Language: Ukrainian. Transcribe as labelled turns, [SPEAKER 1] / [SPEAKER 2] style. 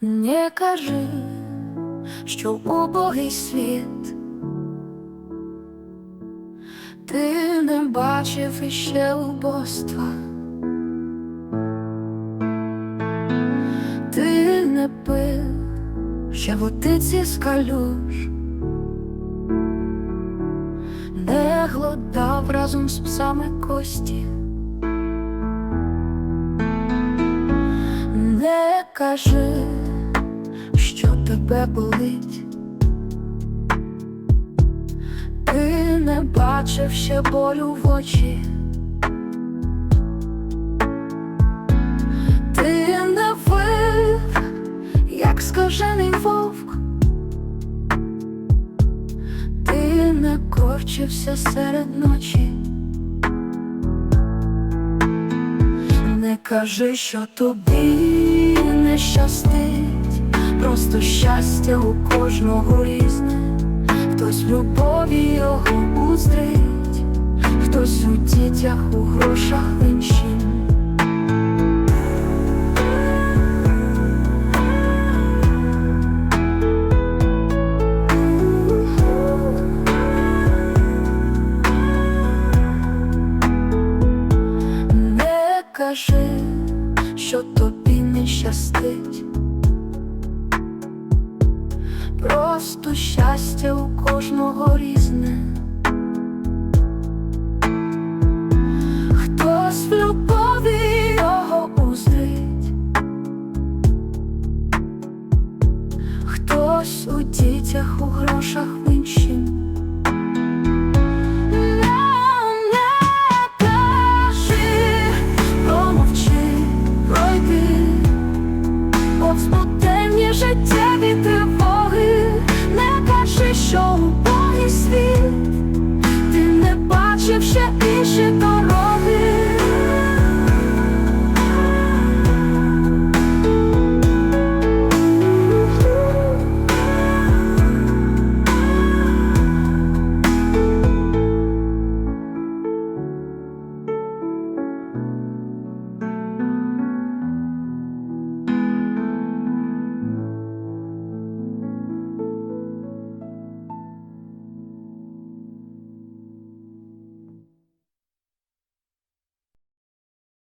[SPEAKER 1] Не кажи, що убогий світ, ти не бачив іще убоства, ти не пив ще водиці з калюж, не глодав разом з псами кості. Не кажи, що тебе болить. Ти не бачив ще болю в очі. Ти не вив, як скажений вовк. Ти не корчився серед ночі. Не кажи, що тобі не щастить, просто щастя у кожного різне, хтось любові його уздрить, хтось у дітях, у грошах в іншім. Не кажи, що тобі не щастить. Просто щастя у кожного різне. Хтось в любові його узрить, хтось у дітях, у грошах в іншім.